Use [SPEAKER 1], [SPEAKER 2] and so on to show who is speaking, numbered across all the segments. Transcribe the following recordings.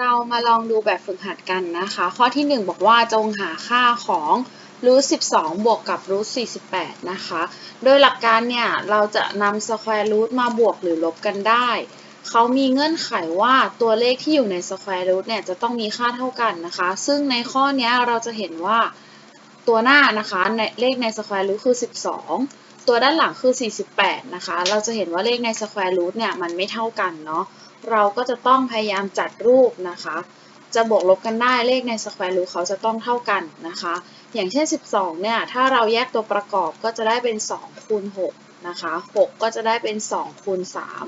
[SPEAKER 1] เรามาลองดูแบบฝึกหัดกันนะคะ ข้อที่ 1 บอกว่าจงหาค่าของรูท12 บวกกับรูท48 นะคะ โดยหลักการเนี่ย เราจะนำสแควร์รูทมาบวกหรือลบกันได้ เขามีเงื่อนไขว่าตัวเลขที่อยู่ในสแควร์รูทเนี่ยจะต้องมีค่าเท่ากันนะคะ ซึ่งในข้อนี้เราจะเห็นว่าตัวหน้านะคะในเลขในสแควร์รูทคือ 12 ตัวด้านหลังคือ 48 นะคะ เราจะเห็นว่าเลขในสแควร์รูทเนี่ยมันไม่เท่ากันเนาะ เราก็จะต้องพยายามจัดรูปนะคะ จะบวกลบกันได้เลขในสแควร์รูทเขาจะต้องเท่ากันนะคะ อย่างเช่น 12 เนี่ย ถ้าเราแยกตัวประกอบก็จะได้เป็น 2 คูณ 6 นะคะ 6 ก็จะได้เป็น 2 คูณ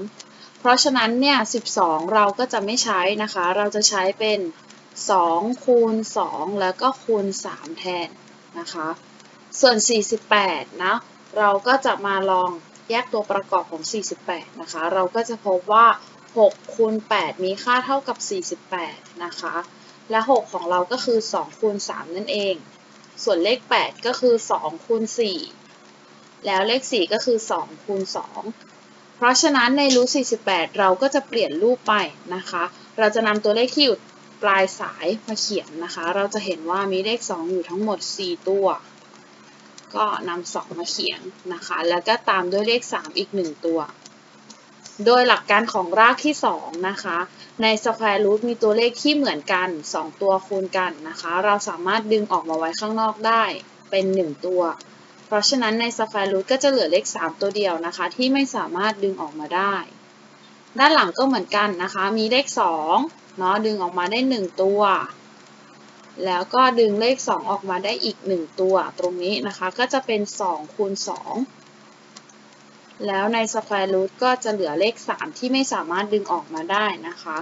[SPEAKER 1] 3 เพราะฉะนั้นเนี่ย 12 เราก็จะไม่ใช้นะคะ เราจะใช้เป็น 2 คูณ 2 แล้วก็คูณ 3 แทนนะคะ ส่วน 48 นะ เราก็จะมาลองแยกตัวประกอบของ 48 นะคะ เราก็จะพบว่า 6คูณ8มีค่าเท่ากับ 48 นะคะ และ 6 ของเราก็คือ 2 คูณ 3 นั่นเอง ส่วนเลข 8 ก็คือ 2 คูณ 4 แล้วเลข 4 ก็คือ 2 คูณ 2 เพราะฉะนั้นในรูท48 เราก็จะเปลี่ยนรูปไปนะคะ เราจะนำตัวเลขที่อยู่ปลายสายมาเขียนนะคะ เราจะเห็นว่ามีเลข 2 อยู่ทั้งหมด 4 ตัว ก็นำ2มาเขียนนะคะ แล้วก็ตามด้วยเลข 3 อีก 1 ตัว โดยหลักการของรากที่ 2 นะคะ ใน square root มีตัวเลขที่เหมือนกัน 2 ตัวคูณกันนะคะ เราสามารถดึงออกมาไว้ข้างนอกได้เป็น 1 ตัว เพราะฉะนั้นใน square root ก็จะเหลือเลข 3 ตัวเดียวนะคะ ที่ไม่สามารถดึงออกมาได้ ด้านหลังก็เหมือนกันนะคะ มีเลข2เนาะดึงออกมาได้ 1 ตัว แล้วก็ดึงเลข 2 ออกมาได้อีก 1 ตัว ตรงนี้นะคะก็จะเป็น2คูณ2 แล้วใน square root ก็จะเหลือเลข 3 ที่ไม่สามารถดึงออกมาได้นะคะ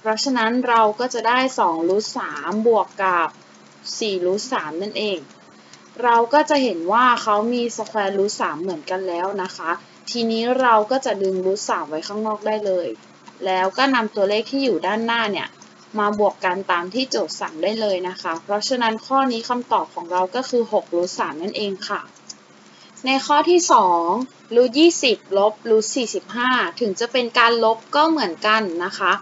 [SPEAKER 1] เพราะฉะนั้นเราก็จะได้2 root 3บวกกับ4 root 3นั่นเอง เราก็จะเห็นว่าเขามี square root 3เหมือนกันแล้วนะคะ ทีนี้เราก็จะดึง root 3ไว้ข้างนอกได้เลย แล้วก็นำตัวเลขที่อยู่ด้านหน้าเนี่ย มาบวกกันตามที่โจทย์สั่งได้เลยนะคะ เพราะฉะนั้นข้อนี้คำตอบของเราก็คือ6 root 3นั่นเองค่ะ ในข้อที่2รูท20 ลบรูท45 ถึงจะเป็นการลบก็เหมือนกันนะคะ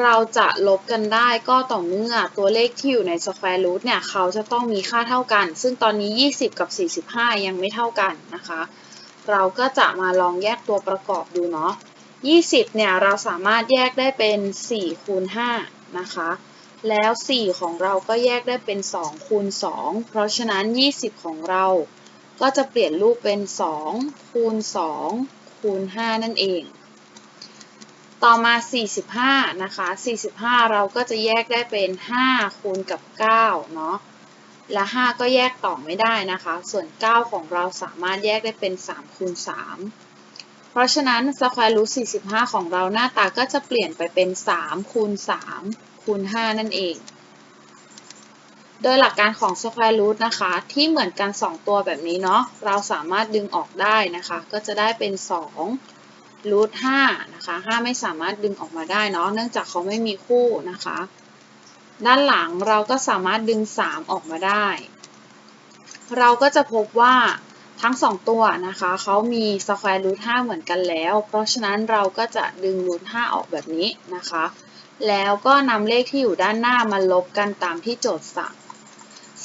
[SPEAKER 1] เราจะลบกันได้ก็ต่อเมื่อตัวเลขที่อยู่ใน square root เนี่ยเขาจะต้องมีค่าเท่ากัน ซึ่งตอนนี้ 20 กับ 45 ยังไม่เท่ากันนะคะ เราก็จะมาลองแยกตัวประกอบดูเนาะ 20 เนี่ยเราสามารถแยกได้เป็น4คูณ5นะคะ แล้ว 4 ของเราก็แยกได้เป็น2คูณ2เพราะฉะนั้น 20 ของเรา ก็จะเปลี่ยนรูปเป็น 2 คูณ 2 คูณ 5 นั่นเอง ต่อมา 45 นะคะ 45 เราก็จะแยกได้เป็น 5 คูณกับ 9 เนาะ และ 5 ก็แยกต่อไม่ได้นะคะ ส่วน 9 ของเราสามารถแยกได้เป็น 3 คูณ 3 เพราะฉะนั้น square root 45 ของเราหน้าตาก็จะเปลี่ยนไปเป็น 3 คูณ 3 คูณ 5 นั่นเอง โดยหลักการของ square root นะคะ ที่เหมือนกัน 2 ตัวแบบนี้เนาะเราสามารถดึงออกได้นะคะ ก็จะได้เป็น2 root 5นะคะ 5 ไม่สามารถดึงออกมาได้เนาะเนื่องจากเขาไม่มีคู่นะคะ ด้านหลังเราก็สามารถดึง 3 ออกมาได้ เราก็จะพบว่าทั้ง 2 ตัวนะคะเขามี square root 5 เหมือนกันแล้ว เพราะฉะนั้นเราก็จะดึง root 5 ออกแบบนี้นะคะ แล้วก็นำเลขที่อยู่ด้านหน้ามาลบกันตามที่โจทย์สั่ง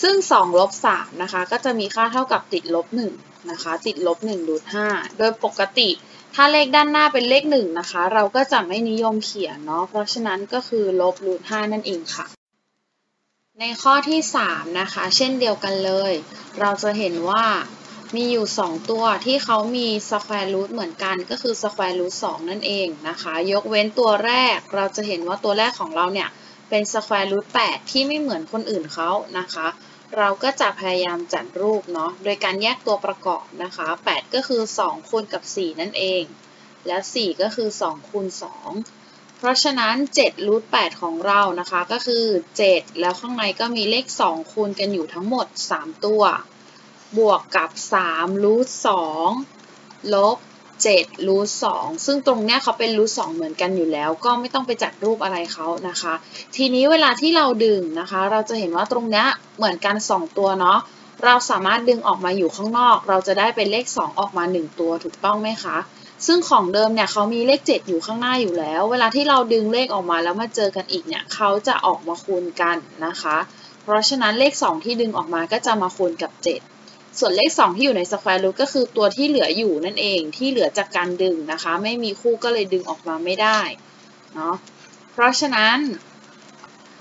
[SPEAKER 1] ซึ่ง2ลบ3นะคะก็จะมีค่าเท่ากับติดลบ1นะคะติดลบ1รูท5โดยปกติถ้าเลขด้านหน้าเป็นเลข1นะคะ เราก็จะไม่นิยมเขียนเนาะเพราะฉะนั้นก็คือลบรูท5นั่นเองค่ะ ในข้อที่3นะคะเช่นเดียวกันเลย เราจะเห็นว่ามีอยู่ 2 ตัวที่เขามี square root เหมือนกันก็คือ square root 2นั่นเองนะคะ ยกเว้นตัวแรกเราจะเห็นว่าตัวแรกของเราเนี่ยเป็น square root 8ที่ไม่เหมือนคนอื่นเขานะคะ เราก็จะพยายามจัดรูปเนาะโดยการแยกตัวประกอบนะคะ 8 ก็คือ 2คูณกับ 4 นั่นเอง และ 4 ก็คือ 2คูณ2เพราะฉะนั้น7รูท8ของเรานะคะ ก็คือ 7 แล้วข้างในก็มีเลข 2 คูณกันอยู่ทั้งหมด 3 ตัว บวกกับ3รูท2ลบ 7รูท2ซึ่งตรงเนี้ยเขาเป็นรูท2เหมือนกันอยู่แล้ว ก็ไม่ต้องไปจัดรูปอะไรเขานะคะ ทีนี้เวลาที่เราดึงนะคะ เราจะเห็นว่าตรงเนี้ยเหมือนกัน 2 ตัวเนาะเราสามารถดึงออกมาอยู่ข้างนอก เราจะได้เป็นเลข 2 ออกมา 1 ตัวถูกต้องไหมคะ ซึ่งของเดิมเนี่ยเขามีเลข 7 อยู่ข้างหน้าอยู่แล้ว เวลาที่เราดึงเลขออกมาแล้วมาเจอกันอีกเนี่ยเขาจะออกมาคูณกันนะคะ เพราะฉะนั้นเลข 2 ที่ดึงออกมาก็จะมาคูณกับ 7 ส่วนเลข 2 ที่อยู่ในสแควร์รูทก็คือตัวที่เหลืออยู่นั่นเองที่เหลือจากการดึงนะคะ ไม่มีคู่ก็เลยดึงออกมาไม่ได้เนาะเพราะฉะนั้น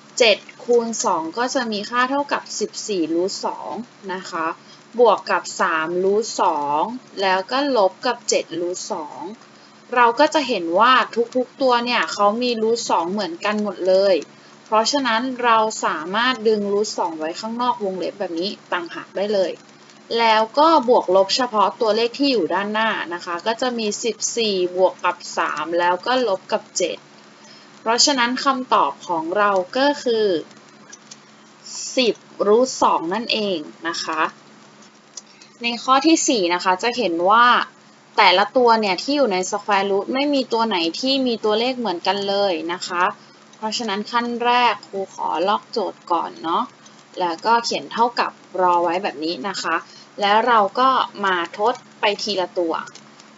[SPEAKER 1] 7 คูณ 2 ก็จะมีค่าเท่ากับ 14รูท2นะคะ บวกกับ3รูท2แล้วก็ลบกับ7รูท2เราก็จะเห็นว่าทุกๆตัวเนี่ยเขามีรูท2เหมือนกันหมดเลย เพราะฉะนั้นเราสามารถดึงรูท2ไว้ข้างนอกวงเล็บแบบนี้ต่างหากได้เลย แล้วก็บวกลบเฉพาะตัวเลขที่อยู่ด้านหน้านะคะ ก็จะมี 14 บวกกับ 3 แล้วก็ลบกับ 7 เพราะฉะนั้นคำตอบของเราก็คือ 10รูท2นั่นเองนะคะ ในข้อที่ 4 นะคะจะเห็นว่าแต่ละตัวเนี่ยที่อยู่ใน square root ไม่มีตัวไหนที่มีตัวเลขเหมือนกันเลยนะคะ เพราะฉะนั้นขั้นแรกครูขอลอกโจทย์ก่อนเนาะ แล้วก็เขียนเท่ากับรอไว้แบบนี้นะคะ แล้วเราก็มาทดไปทีละตัว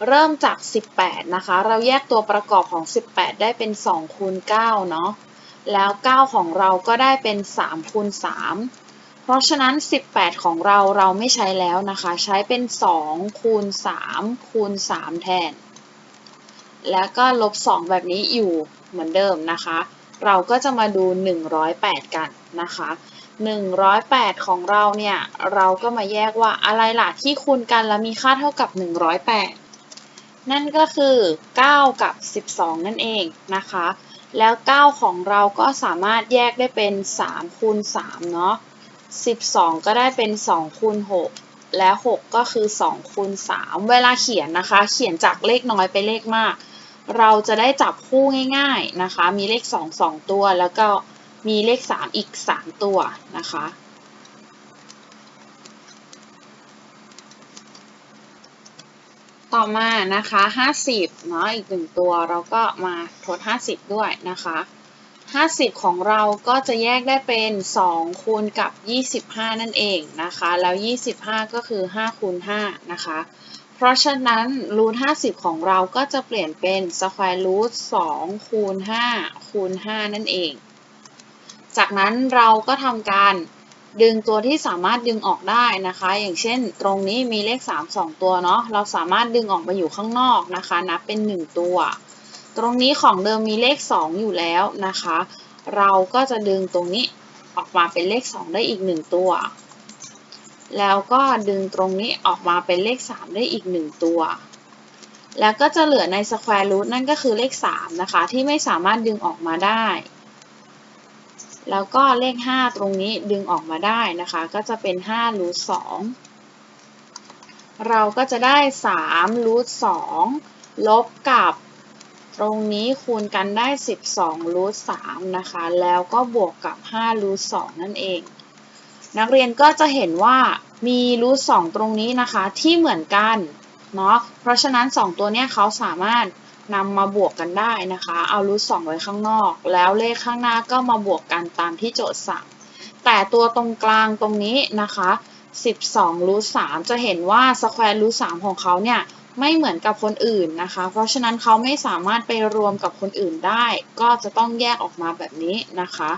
[SPEAKER 1] เริ่มจาก 18 นะคะ เราแยกตัวประกอบของ 18 ได้เป็น2คูณ9เนาะ แล้ว 9 ของเราก็ได้เป็น3คูณ3เพราะฉะนั้น 18 ของเราเราไม่ใช้แล้วนะคะ ใช้เป็น2คูณ3คูณ3แทน แล้วก็ลบ 2 แบบนี้อยู่เหมือนเดิมนะคะ เราก็จะมาดู 108 กันนะคะ 108 ของเราเนี่ย เราก็มาแยกว่าอะไรล่ะที่คูณกันแล้วมีค่าเท่ากับ 108 นั่นก็คือ 9 กับ 12 นั่นเองนะคะ แล้ว 9 ของเราก็สามารถแยกได้เป็น 3 คูณ 3 เนาะ 12 ก็ได้เป็น 2 คูณ 6 และ 6 ก็คือ 2 คูณ 3 เวลาเขียนนะคะ เขียนจากเลขน้อยไปเลขมาก เราจะได้จับคู่ง่าย ๆนะคะ มีเลข 2 2 ตัวแล้วก็ มีเลข 3 อีก 3 ตัวนะคะ ต่อมานะคะ 50 เนาะอีกหนึ่งตัวเราก็มาทด 50 ด้วยนะคะ 50 ของเราก็จะแยกได้เป็น 2 คูณกับ 25 นั่นเองนะคะ แล้ว 25 ก็คือ 5 คูณ 5 นะคะ เพราะฉะนั้นรูท50 ของเราก็จะเปลี่ยนเป็น square root 2คูณ5คูณ 5 นั่นเอง จากนั้นเราก็ทำการดึงตัวที่สามารถดึงออกได้นะคะ อย่างเช่น ตรงนี้มีเลข 3 2 ตัวเนาะ เราสามารถดึงออกมาอยู่ข้างนอกนะคะ นับเป็น 1 ตัว ตรงนี้ของเดิมมีเลข 2 อยู่แล้วนะคะ เราก็จะดึงตรงนี้ออกมาเป็นเลข 2 ได้อีก 1 ตัว แล้วก็ดึงตรงนี้ออกมาเป็นเลข 3 ได้อีก 1 ตัว แล้วก็จะเหลือใน square root นั่นก็คือเลข 3 นะคะ ที่ไม่สามารถดึงออกมาได้ แล้วก็เลข 5 ตรงนี้ดึงออกมาได้นะคะ ก็จะเป็น5รูท2เราก็จะได้3รูท2ลบกับตรงนี้คูณกันได้ 12รูท3นะคะ แล้วก็บวกกับ5รูท2นั่นเอง นักเรียนก็จะเห็นว่ามีรูท2ตรงนี้นะคะที่เหมือนกันเนาะ เพราะฉะนั้น 2 ตัวเนี้ยเขาสามารถ นำมาบวกกันได้นะคะ เอารูท2ไว้ข้างนอก แล้วเลขข้างหน้าก็มาบวกกันตามที่โจทย์สั่ง แต่ตัวตรงกลางตรงนี้นะคะ 12รูท3จะเห็นว่าสแควร์รูท3ของเขาเนี่ยไม่เหมือนกับคนอื่นนะคะ เพราะฉะนั้นเขาไม่สามารถไปรวมกับคนอื่นได้ ก็จะต้องแยกออกมาแบบนี้นะคะ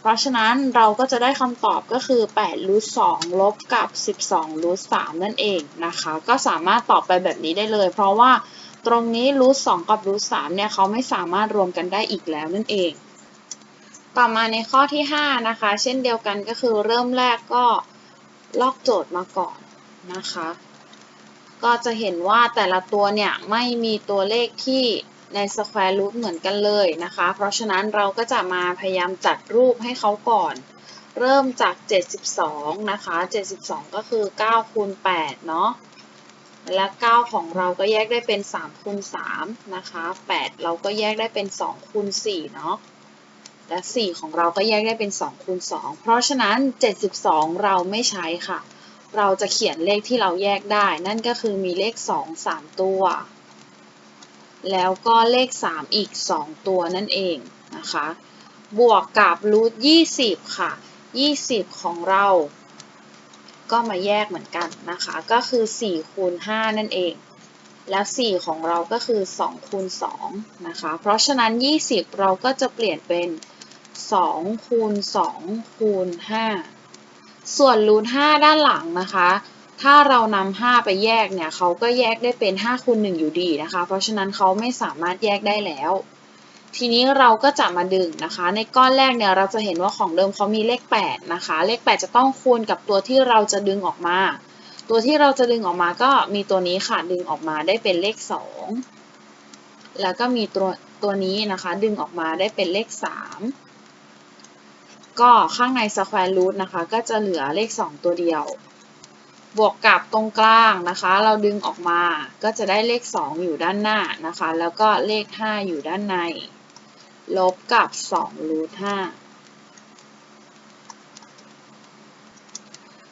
[SPEAKER 1] เพราะฉะนั้นเราก็จะได้คำตอบก็คือ8รูท2ลบกับ 12รูท3นั่นเองนะคะ ก็สามารถตอบไปแบบนี้ได้เลย เพราะว่า ตรงนี้รูท2กับรูท3เนี่ยเขาไม่สามารถรวมกันได้อีกแล้วนั่นเอง ต่อมาในข้อที่ 5 นะคะ เช่นเดียวกันก็คือเริ่มแรกก็ลอกโจทย์มาก่อนนะคะ ก็จะเห็นว่าแต่ละตัวเนี่ยไม่มีตัวเลขที่ใน square root เหมือนกันเลยนะคะ เพราะฉะนั้นเราก็จะมาพยายามจัดรูปให้เขาก่อน เริ่มจาก 72 นะคะ 72 ก็คือ9คูณ8เนาะ และ 9 ของเราก็แยกได้เป็น 3 คูณ 3 นะคะ 8 เราก็แยกได้เป็น 2 คูณ 4 เนาะ และ 4 ของเราก็แยกได้เป็น 2 คูณ 2 เพราะฉะนั้น 72 เราไม่ใช้ค่ะ เราจะเขียนเลขที่เราแยกได้ นั่นก็คือมีเลข 2 3 ตัว แล้วก็เลข 3 อีก 2 ตัวนั่นเองนะคะ บวกกับรูท20 ค่ะ 20 ของเรา ก็มาแยกเหมือนกันนะคะ ก็คือ4คูณ5นั่นเอง แล้ว 4 ของเราก็คือ2คูณ2นะคะ เพราะฉะนั้น 20 เราก็จะเปลี่ยนเป็น2คูณ2คูณ5ส่วนรูท5ด้านหลังนะคะ ถ้าเรานำ5ไปแยกเนี่ยเขาก็แยกได้เป็น5คูณ1อยู่ดีนะคะ เพราะฉะนั้นเขาไม่สามารถแยกได้แล้ว ทีนี้เราก็จะมาดึงนะคะ ในก้อนแรกเนี่ยเราจะเห็นว่าของเดิมเขามีเลข 8 นะคะ เลข 8 จะต้องคูณกับตัวที่เราจะดึงออกมา ตัวที่เราจะดึงออกมาก็มีตัวนี้ค่ะดึงออกมาได้เป็นเลข 2 แล้วก็มีตัวตัวนี้นะคะดึงออกมาได้เป็นเลข 3 ก็ข้างใน square root นะคะก็จะเหลือเลข 2 ตัวเดียว บวกกับตรงกลางนะคะ เราดึงออกมาก็จะได้เลข 2 อยู่ด้านหน้านะคะ แล้วก็เลข 5 อยู่ด้านใน ลบกับ2 root 5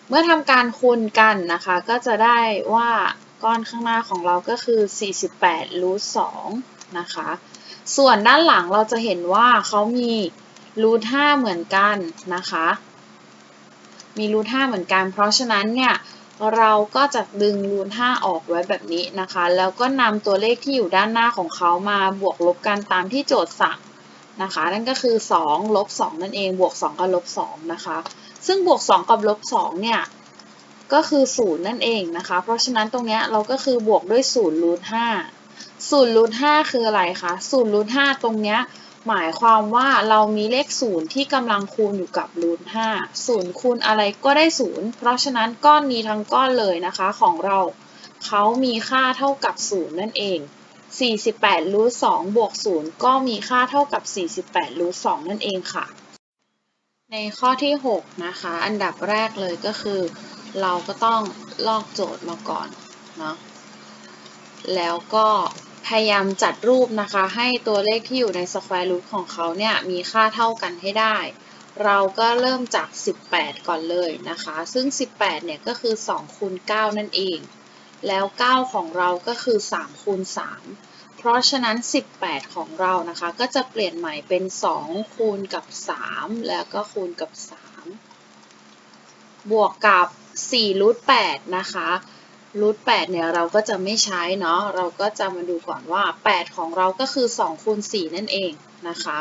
[SPEAKER 1] เมื่อทำการคูณกันนะคะ ก็จะได้ว่าก้อนข้างหน้าของเราก็คือ 48รูท2นะคะ ส่วนด้านหลังเราจะเห็นว่าเขามีรูท5เหมือนกันนะคะ มีรูท5เหมือนกัน เพราะฉะนั้นเนี่ยเราก็จะดึงรูท5ออกไว้แบบนี้นะคะ แล้วก็นำตัวเลขที่อยู่ด้านหน้าของเขามาบวกลบกันตามที่โจทย์สั่ง นะคะ นั่นก็คือ2ลบ2นั่นเองบวก 2 กับลบ2นะคะ ซึ่งบวก 2 กับลบ2เนี่ยก็คือ 0 นั่นเองนะคะ เพราะฉะนั้นตรงนี้เราก็คือบวกด้วย0รูท5 0รูท5คืออะไรคะ0รูท5ตรงเนี้ยหมายความว่าเรามีเลข 0 ที่กำลังคูณอยู่กับรูท5 0 คูณอะไรก็ได้ 0 เพราะฉะนั้นก้อนนี้ทั้งก้อนเลยนะคะของเราเขามีค่าเท่ากับ 0 นั่นเอง 48รูท2บวก0ก็มีค่าเท่ากับ 48รูท2นั่นเองค่ะ ในข้อที่ 6 นะคะ อันดับแรกเลยก็คือ เราก็ต้องลอกโจทย์มาก่อนเนาะแล้วก็พยายามจัดรูปนะคะ ให้ตัวเลขที่อยู่ใน square root ของเขาเนี่ย มีค่าเท่ากันให้ได้ เราก็เริ่มจาก 18 ก่อนเลยนะคะ ซึ่ง 18 เนี่ยก็คือ 2 คูณ 9 นั่นเอง แล้ว 9 ของเราก็คือ3คูณ3เพราะฉะนั้น 18 ของเรานะคะ ก็จะเปลี่ยนใหม่เป็น 2 คูณกับ 3 แล้วก็คูณกับ 3 บวกกับ4รูท8นะคะรูท8เนี่ยเราก็จะไม่ใช้เนาะ เราก็จะมาดูก่อนว่า 8 ของเราก็คือ2คูณ4นั่นเองนะคะ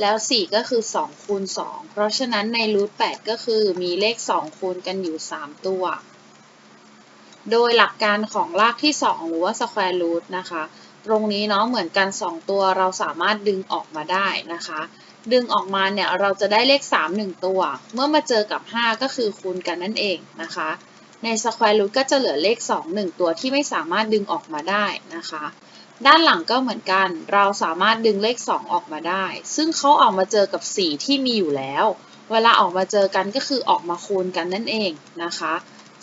[SPEAKER 1] แล้ว 4 ก็คือ2คูณ2เพราะฉะนั้นในรูท8ก็คือมีเลข 2 คูณกันอยู่ 3 ตัว โดยหลักการของรากที่ 2 หรือว่า square root นะคะ ตรงนี้เนาะเหมือนกัน 2 ตัวเราสามารถดึงออกมาได้นะคะ ดึงออกมาเนี่ยเราจะได้เลข 3 1 ตัว เมื่อมาเจอกับ 5 ก็คือคูณกันนั่นเองนะคะ ใน square root ก็จะเหลือเลข 2 1 ตัวที่ไม่สามารถดึงออกมาได้นะคะ ด้านหลังก็เหมือนกัน เราสามารถดึงเลข 2 ออกมาได้ ซึ่งเขาออกมาเจอกับ 4 ที่มีอยู่แล้ว เวลาออกมาเจอกันก็คือออกมาคูณกันนั่นเองนะคะ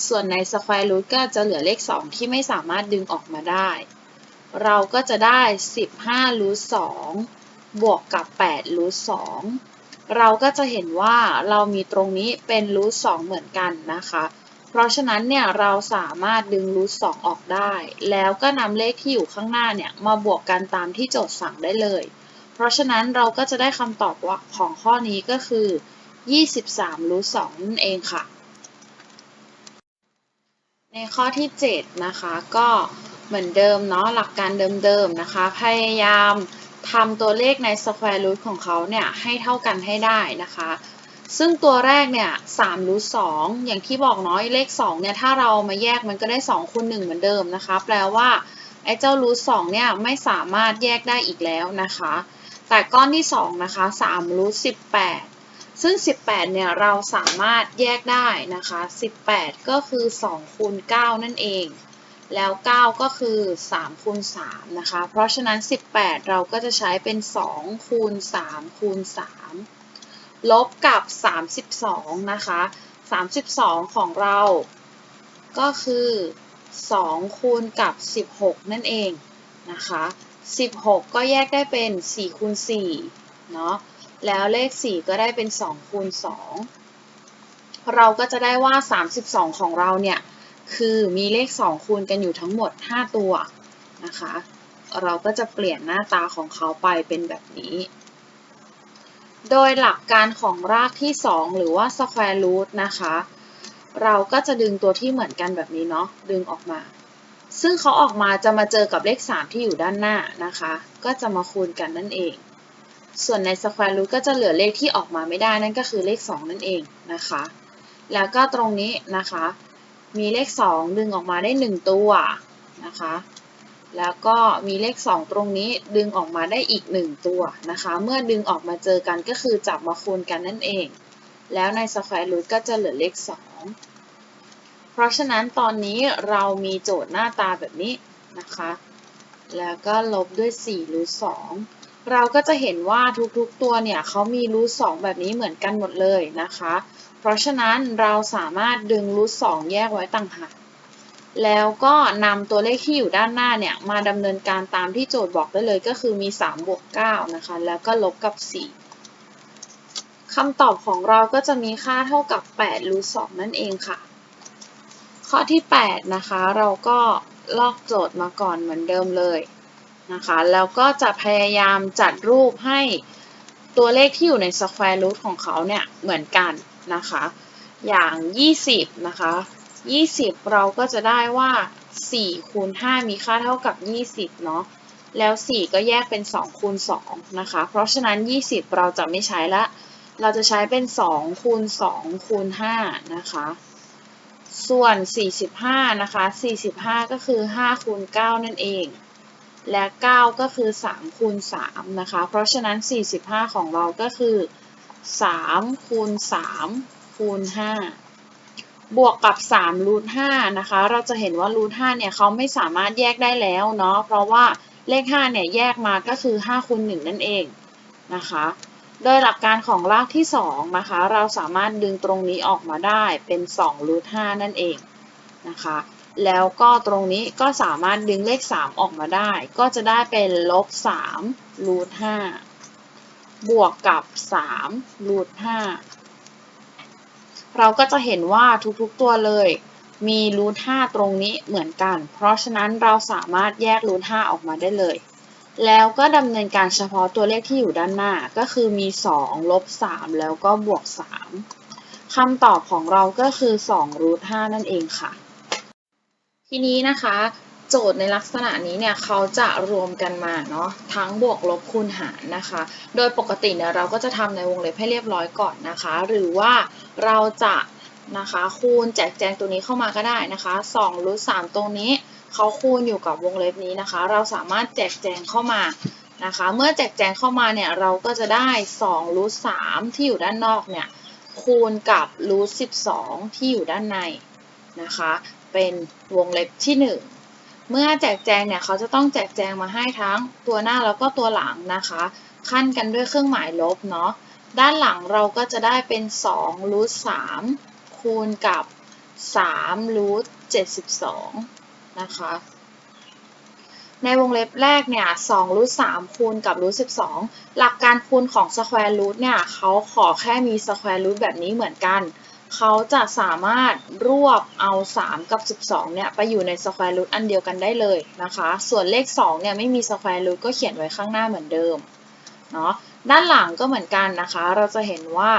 [SPEAKER 1] ส่วนใน square root ก็จะเหลือเลข 2 ที่ไม่สามารถดึงออกมาได้ เราก็จะได้ 15รูท2บวกกับ8รูท2เราก็จะเห็นว่าเรามีตรงนี้เป็นรูท2เหมือนกันนะคะ เพราะฉะนั้นเนี่ยเราสามารถดึงรูท2ออกได้ แล้วก็นำเลขที่อยู่ข้างหน้าเนี่ยมาบวกกันตามที่โจทย์สั่งได้เลย เพราะฉะนั้นเราก็จะได้คำตอบว่าของข้อนี้ก็คือ 23รูท2นั่นเองค่ะ ข้อที่ 7 นะคะ ก็เหมือนเดิมเนาะหลักการเดิมๆนะคะ พยายามทำตัวเลขใน square root ของเขาเนี่ยให้เท่ากันให้ได้นะคะ ซึ่งตัวแรกเนี่ย3รูท2อย่างที่บอกเนาะเลข2เนี่ยถ้าเรามาแยกมันก็ได้2คูณ1เหมือนเดิมนะคะ แปลว่าไอ้เจ้ารูท2เนี่ยไม่สามารถแยกได้อีกแล้วนะคะ แต่ก้อนที่ 2 นะคะ3รูท18 ซึ่ง 18 เนี่ยเราสามารถแยกได้นะคะ 18 ก็คือ 2 คูณ 9 นั่นเอง แล้ว 9 ก็คือ 3 คูณ 3 นะคะ เพราะฉะนั้น 18 เราก็จะใช้เป็น 2 คูณ 3 คูณ 3 ลบกับ 32 นะคะ 32 ของเรา ก็คือ 2 คูณกับ 16 นั่นเองนะคะ 16 ก็แยกได้เป็น 4 คูณ 4 เนาะ แล้วเลข 4 ก็ได้เป็น 2 คูณ 2 เราก็จะได้ว่า 32 ของเราเนี่ย คือมีเลข 2 คูณกันอยู่ทั้งหมด 5 ตัวนะคะ เราก็จะเปลี่ยนหน้าตาของเขาไปเป็นแบบนี้ โดยหลักการของรากที่ 2 หรือว่า square root นะคะ เราก็จะดึงตัวที่เหมือนกันแบบนี้เนาะ ดึงออกมา ซึ่งเขาออกมาจะมาเจอกับเลข 3 ที่อยู่ด้านหน้านะคะ ก็จะมาคูณกันนั่นเอง ส่วนใน square root ก็จะเหลือเลขที่ออกมาไม่ได้นั่นก็คือเลข 2 นั่นเองนะคะ แล้วก็ตรงนี้นะคะ มีเลข 2 ดึงออกมาได้ 1 ตัวนะคะ แล้วก็มีเลข 2 ตรงนี้ดึงออกมาได้อีก 1 ตัวนะคะ เมื่อดึงออกมาเจอกันก็คือจับมาคูณกันนั่นเอง แล้วใน square root ก็จะเหลือเลข 2 เพราะฉะนั้นตอนนี้เรามีโจทย์หน้าตาแบบนี้นะคะ แล้วก็ลบด้วย4รูท2 เราก็จะเห็นว่าทุกๆตัวเนี่ยเขามีรูท2แบบนี้เหมือนกันหมดเลยนะคะ เพราะฉะนั้นเราสามารถดึงรูท2แยกไว้ต่างหากแล้วก็นำตัวเลขที่อยู่ด้านหน้าเนี่ยมาดำเนินการตามที่โจทย์บอกได้เลยก็คือมี 3 บวก 9 นะคะ แล้วก็ลบกับ 4คำตอบของเราก็จะมีค่าเท่ากับ8รูท2นั่นเองค่ะ ข้อที่ 8 นะคะ เราก็ลอกโจทย์มาก่อนเหมือนเดิมเลย นะคะแล้วก็จะพยายามจัดรูปให้ตัวเลขที่อยู่ใน square root ของเขาเนี่ยเหมือนกันนะคะอย่าง 20 นะคะ 20 เราก็จะได้ว่า 4 คูณ 5 มีค่าเท่ากับ 20 เนาะแล้ว 4 ก็แยกเป็น 2 คูณ 2 นะคะ เพราะฉะนั้น 20 เราจะไม่ใช้ละ เราจะใช้เป็น 2 คูณ 2 คูณ 5 นะคะ ส่วน 45 นะคะ 45 ก็คือ 5 คูณ 9 นั่นเอง และ 9 ก็คือ3คูณ3นะคะ เพราะฉะนั้น 45 ของเราก็คือ3คูณ3คูณ5บวกกับ3รูท5นะคะ เราจะเห็นว่ารูท5เนี่ยเขาไม่สามารถแยกได้แล้วเนาะ เพราะว่าเลข5เนี่ยแยกมาก็คือ5คูณ1นั่นเองนะคะ โดยหลักการของรากที่2นะคะ เราสามารถดึงตรงนี้ออกมาได้เป็น2รูท5นั่นเองนะคะ แล้วก็ตรงนี้ก็สามารถดึงเลข 3 ออกมาได้ ก็จะได้เป็นลบ3รูท5บวกกับ3รูท5เราก็จะเห็นว่าทุกๆตัวเลย มีรูท5ตรงนี้เหมือนกัน เพราะฉะนั้นเราสามารถแยกรูท5ออกมาได้เลย แล้วก็ดำเนินการเฉพาะตัวเลขที่อยู่ด้านหน้า ก็คือมี 2 ลบ 3 แล้วก็บวก 3คำตอบของเราก็คือ2รูท5นั่นเองค่ะ ทีนี้นะคะ โจทย์ในลักษณะนี้เนี่ยเขาจะรวมกันมาเนาะทั้งบวกลบคูณหารนะคะ โดยปกติเนี่ยเราก็จะทำในวงเล็บให้เรียบร้อยก่อนนะคะ หรือว่าเราจะนะคะคูณแจกแจงตัวนี้เข้ามาก็ได้นะคะ2รูท3ตรงนี้เขาคูณอยู่กับวงเล็บนี้นะคะ เราสามารถแจกแจงเข้ามานะคะ เมื่อแจกแจงเข้ามาเนี่ยเราก็จะได้2รูท3ที่อยู่ด้านนอกเนี่ยคูณกับรูท12ที่อยู่ด้านในนะคะ เป็นวงเล็บที่ 1 เมื่อแจกแจงเนี่ยเขาจะต้องแจกแจงมาให้ทั้งตัวหน้าแล้วก็ตัวหลังนะคะ ขั้นกันด้วยเครื่องหมายลบเนาะด้านหลังเราก็จะได้เป็น2รูท3คูณกับ3รูท72นะคะในวงเล็บแรกเนี่ย2รูท3คูณกับรูท12 หลักการคูณของ square root เนี่ยเขาขอแค่มี square root แบบนี้เหมือนกัน เขาจะสามารถรวบเอา 3 กับ 12 เนี่ย ไปอยู่ใน square root อันเดียวกันได้เลยนะคะ ส่วนเลข 2 เนี่ย ไม่มี square root ก็เขียนไว้ข้างหน้าเหมือนเดิมเนาะด้านหลังก็เหมือนกันนะคะ เราจะเห็นว่า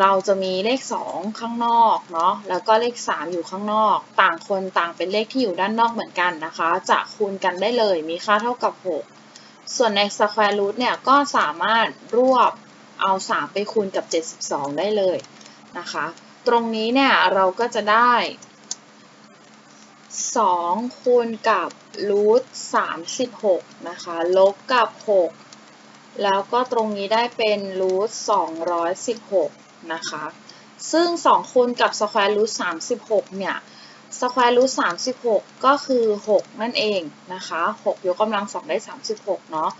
[SPEAKER 1] เราจะมีเลข 2 ข้างนอกเนาะแล้วก็เลข 3 อยู่ข้างนอก ต่างคนต่างเป็นเลขที่อยู่ด้านนอกเหมือนกันนะคะ จะคูณกันได้เลยมีค่าเท่ากับ 6 ส่วนใน square root เนี่ยก็สามารถรวบเอา 3 ไปคูณกับ 72 ได้เลยนะคะ ตรงนี้เนี่ยเราก็จะได้2คูณกับรูท36นะคะลบกับ 6 แล้วก็ตรงนี้ได้เป็นรูท216นะคะซึ่ง 2 คูณกับ square root 36เนี่ย square root 36 ก็คือ 6 นั่นเองนะคะ6ยกกำลัง 2 ได้ 36 เนาะ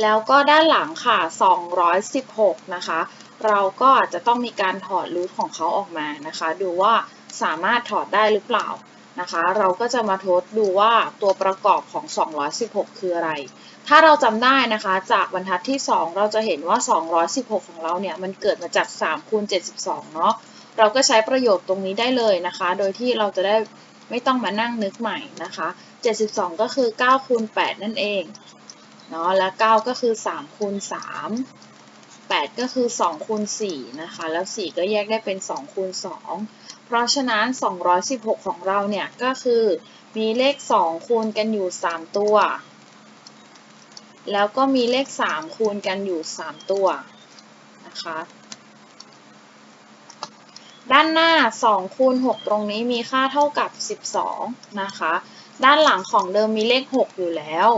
[SPEAKER 1] แล้วก็ด้านหลังค่ะ 216 นะคะ เราก็อาจจะต้องมีการถอดรูทของเขาออกมานะคะ ดูว่าสามารถถอดได้หรือเปล่านะคะ เราก็จะมาทดดูว่าตัวประกอบของ 216 คืออะไร ถ้าเราจำได้นะคะ จากบรรทัดที่ 2 เราจะเห็นว่า 216 ของเราเนี่ย มันเกิดมาจาก3คูณ72 เนาะเราก็ใช้ประโยชน์ตรงนี้ได้เลยนะคะ โดยที่เราจะได้ไม่ต้องมานั่งนึกใหม่นะคะ 72 ก็คือ9คูณ8นั่นเองเนาะและ 9 ก็คือ3คูณ3 8 ก็คือ2คูณ4นะคะ แล้ว 4 ก็แยกได้เป็น2คูณ2เพราะฉะนั้น 216 ของเราเนี่ย ก็คือมีเลข 2 คูณกันอยู่ 3 ตัว แล้วก็มีเลข 3 คูณกันอยู่ 3 ตัวนะคะ ด้านหน้า2คูณ6ตรงนี้มีค่าเท่ากับ 12 นะคะ ด้านหลังของเดิมมีเลข 6 อยู่แล้ว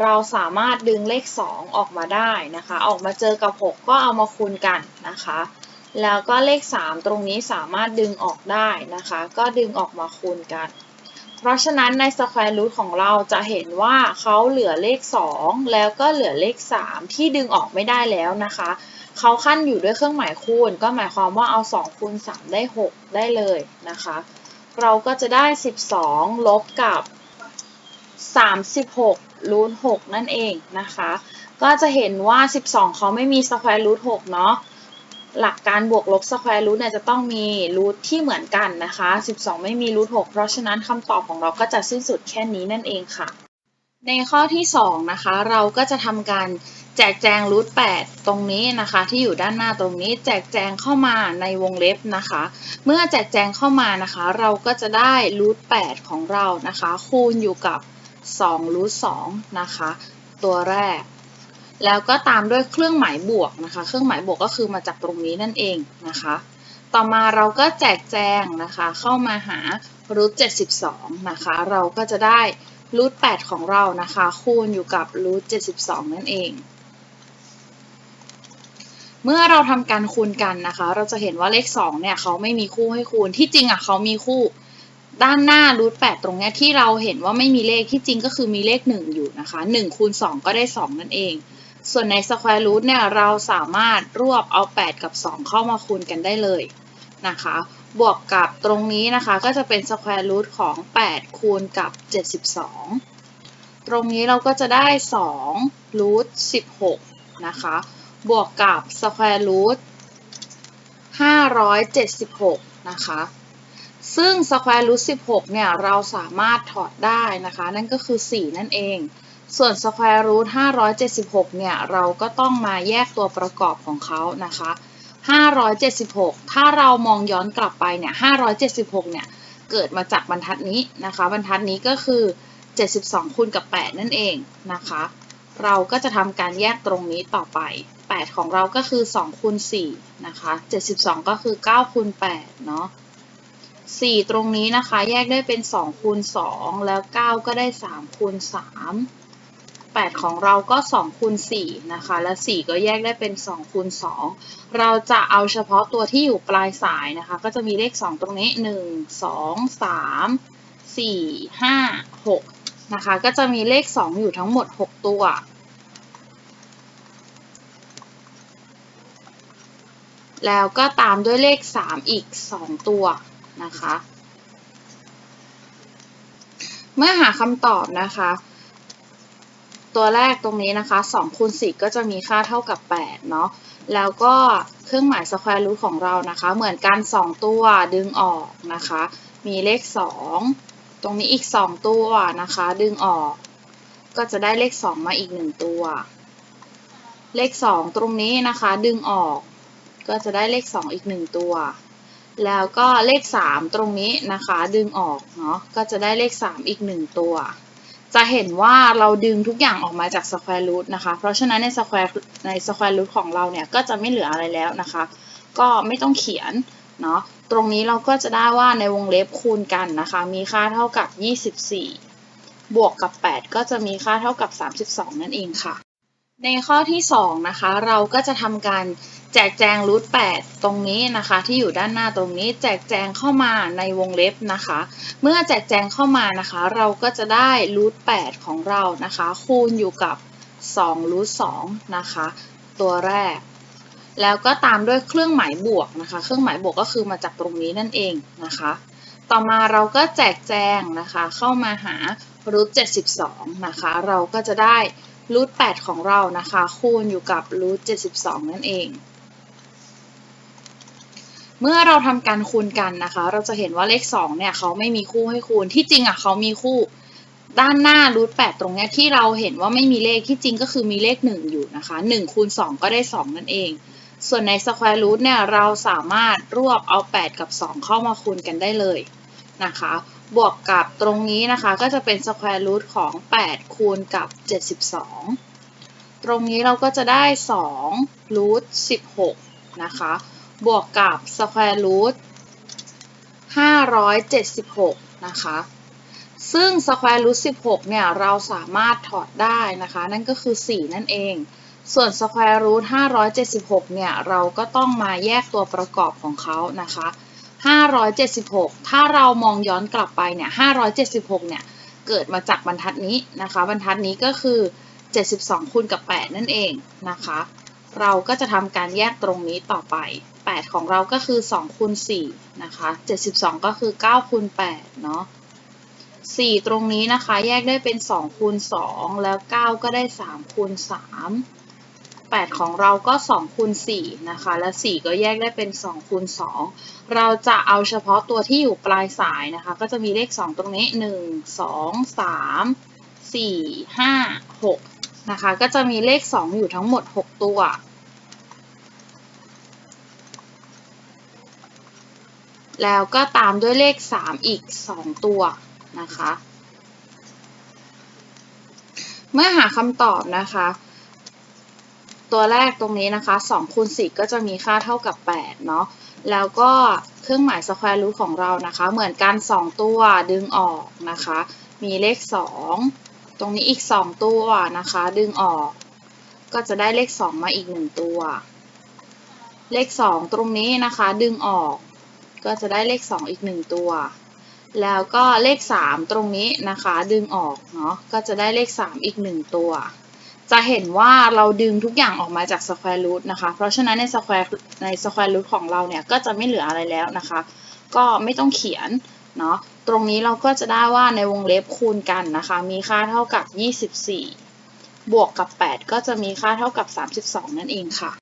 [SPEAKER 1] เราสามารถดึงเลข 2 ออกมาได้นะคะ ออกมาเจอกับ 6 ก็เอามาคูณกันนะคะ แล้วก็เลข 3 ตรงนี้สามารถดึงออกได้นะคะ ก็ดึงออกมาคูณกัน เพราะฉะนั้นใน square root ของเราจะเห็นว่าเขาเหลือเลข 2 แล้วก็เหลือเลข 3 ที่ดึงออกไม่ได้แล้วนะคะเขาขั้นอยู่ด้วยเครื่องหมายคูณ ก็หมายความว่าเอา 2 คูณ 3 ได้ 6 ได้เลยนะคะ เราก็จะได้ 12 ลบกับ 36รูท6นั่นเองนะคะ ก็จะเห็นว่า 12 เขาไม่มี square root 6เนาะ หลักการบวกลบ square root เนี่ยจะต้องมีรูทที่เหมือนกันนะคะ 12 ไม่มีรูท6เพราะฉะนั้นคำตอบของเราก็จะสิ้นสุดแค่นี้นั่นเองค่ะ ในข้อที่ 2 นะคะ เราก็จะทำการแจกแจงรูท8ตรงนี้นะคะ ที่อยู่ด้านหน้าตรงนี้แจกแจงเข้ามาในวงเล็บนะคะ เมื่อแจกแจงเข้ามานะคะ เราก็จะได้รูท8ของเรานะคะ คูณอยู่กับ 2รูท2นะคะ ตัวแรก แล้วก็ตามด้วยเครื่องหมายบวกนะคะ เครื่องหมายบวกก็คือมาจากตรงนี้นั่นเองนะคะ ต่อมาเราก็แจกแจงนะคะ เข้ามาหารูท72 นะคะ เราก็จะได้รูท8ของเรานะคะ คูณอยู่กับรูท72 นั่นเองเมื่อเราทำการคูณกันนะคะ เราจะเห็นว่าเลข2เนี่ยเขาไม่มีคู่ให้คูณ ที่จริงอะเขามีคู่ ด้านหน้ารูท8ตรงนี้ที่เราเห็นว่าไม่มีเลขที่จริงก็คือมีเลข 1 อยู่นะคะ1คูณ2ก็ได้ 2 นั่นเอง ส่วนใน square root เนี่ยเราสามารถรวบเอา 8 กับ 2 เข้ามาคูณกันได้เลยนะคะ บวกกับตรงนี้นะคะก็จะเป็น square root ของ 8 คูณกับ 72 ตรงนี้เราก็จะได้2 root 16 นะคะ บวกกับ square root 576 นะคะ ซึ่ง square root 16 เนี่ย เราสามารถถอดได้นะคะ นั่นก็คือ 4 นั่นเอง ส่วน square root 576 เนี่ย เราก็ต้องมาแยกตัวประกอบของเขานะคะ 576 ถ้าเรามองย้อนกลับไปเนี่ย 576 เนี่ย เกิดมาจากบรรทัดนี้นะคะ บรรทัดนี้ก็คือ 72 คูณกับ 8 นั่นเองนะคะ เราก็จะทำการแยกตรงนี้ต่อไป 8 ของเราก็คือ 2 คูณ 4 นะคะ 72 ก็คือ 9 คูณ 8 เนาะ 4 ตรงนี้นะคะ แยกได้เป็น 2 คูณ 2 แล้ว 9 ก็ได้ 3 คูณ 3 8 ของเราก็ 2 คูณ 4 นะคะ และ 4 ก็แยกได้เป็น 2 คูณ 2 เราจะเอาเฉพาะตัวที่อยู่ปลายสายนะคะ ก็จะมีเลข 2 ตรงนี้ 1 2 3 4 5 6 นะคะ ก็จะมีเลข 2 อยู่ทั้งหมด 6 ตัว แล้วก็ตามด้วยเลข 3 อีก 2 ตัว นะคะ เมื่อหาคำตอบนะคะ ตัวแรกตรงนี้นะคะ2คูณ4ก็จะมีค่าเท่ากับ8เนาะแล้วก็เครื่องหมาย square root ของเรานะคะ เหมือนกัน 2 ตัวดึงออกนะคะ มีเลข 2 ตรงนี้อีก 2 ตัวนะคะ ดึงออก ก็จะได้เลข 2 มาอีก 1 ตัว เลข 2 ตรงนี้นะคะ ดึงออก ก็จะได้เลข 2 อีก 1 ตัว แล้วก็เลข 3 ตรงนี้นะคะ ดึงออกเนาะก็จะได้เลข 3 อีก 1 ตัว จะเห็นว่าเราดึงทุกอย่างออกมาจาก square root นะคะ เพราะฉะนั้นใน square ใน square root ของเราเนี่ยก็จะไม่เหลืออะไรแล้วนะคะ ก็ไม่ต้องเขียนเนาะตรงนี้เราก็จะได้ว่าในวงเล็บคูณกันนะคะ มีค่าเท่ากับ 24 บวกกับ 8 ก็จะมีค่าเท่ากับ 32 นั่นเองค่ะ ในข้อที่ 2 นะคะ เราก็จะทำการแจกแจงรูท8ตรงนี้นะคะที่อยู่ด้านหน้าตรงนี้แจกแจงเข้ามาในวงเล็บนะคะ เมื่อแจกแจงเข้ามานะคะ เราก็จะได้รูท8ของเรานะคะ คูณอยู่กับ2รูท2นะคะ ตัวแรก แล้วก็ตามด้วยเครื่องหมายบวกนะคะ เครื่องหมายบวกก็คือมาจากตรงนี้นั่นเองนะคะ ต่อมาเราก็แจกแจงนะคะ เข้ามาหารูท72นะคะ เราก็จะได้ รูท8ของเรานะคะ คูณอยู่กับรูท72นั่นเอง เมื่อเราทำการคูณกันนะคะ เราจะเห็นว่าเลข2เนี่ยเขาไม่มีคู่ให้คูณ ที่จริงอะเขามีคู่ด้านหน้ารูทแปดตรงนี้ที่เราเห็นว่าไม่มีเลขที่จริงก็คือมีเลข 1 อยู่นะคะ1คูณ2 ก็ได้ 2 นั่นเอง ส่วนใน square root เนี่ยเราสามารถรวบเอา 8 กับ 2 เข้ามาคูณกันได้เลยนะคะ บวกกับตรงนี้นะคะ ก็จะเป็น square root ของ 8 คูณกับ 72 ตรงนี้เราก็จะได้2 root 16 นะคะ บวกกับ square root 576 นะคะ ซึ่ง square root 16 เนี่ย เราสามารถถอดได้นะคะ นั่นก็คือ 4 นั่นเอง ส่วน square root 576 เนี่ย เราก็ต้องมาแยกตัวประกอบของเขานะคะ 576 ถ้าเรามองย้อนกลับไปเนี่ย 576 เนี่ย เกิดมาจากบรรทัดนี้นะคะ บรรทัดนี้ก็คือ 72คูณกับ 8 นั่นเองนะคะ เราก็จะทำการแยกตรงนี้ต่อไป 8 ของเราก็คือ2คูณ4นะคะ 72 ก็คือ9คูณ8เนาะ4 ตรงนี้นะคะ แยกได้เป็น2คูณ2แล้ว 9 ก็ได้3คูณ3 8 ของเราก็2คูณ4นะคะ และ 4 ก็แยกได้เป็น2คูณ2เราจะเอาเฉพาะตัวที่อยู่ปลายสายนะคะ ก็จะมีเลข 2 ตรงนี้ 1 2 3 4 5 6นะคะ ก็จะมีเลข 2 อยู่ทั้งหมด 6 ตัว แล้วก็ตามด้วยเลข 3 อีก 2 ตัวนะคะ เมื่อหาคำตอบนะคะ ตัวแรกตรงนี้นะคะ2คูณ10ก็จะมีค่าเท่ากับ8เนาะ แล้วก็เครื่องหมาย square root ของเรานะคะ เหมือนกัน 2 ตัวดึงออกนะคะ มีเลข 2 ตรงนี้อีก 2 ตัวนะคะ ดึงออก ก็จะได้เลข 2 มาอีก 1 ตัว เลข 2 ตรงนี้นะคะ ดึงออก ก็จะได้เลข 2 อีก 1 ตัว แล้วก็เลข 3 ตรงนี้นะคะ ดึงออกเนาะ ก็จะได้เลข 3 อีก 1 ตัว จะเห็นว่าเราดึงทุกอย่างออกมาจากสแควร์รูทนะคะ เพราะฉะนั้นในสแควร์ในสแควร์รูทของเราเนี่ยก็จะไม่เหลืออะไรแล้วนะคะ ก็ไม่ต้องเขียนเนาะ ตรงนี้เราก็จะได้ว่าในวงเล็บคูณกันนะคะ มีค่าเท่ากับ 24 บวกกับ 8 ก็จะมีค่าเท่ากับ 32 นั่นเองค่ะ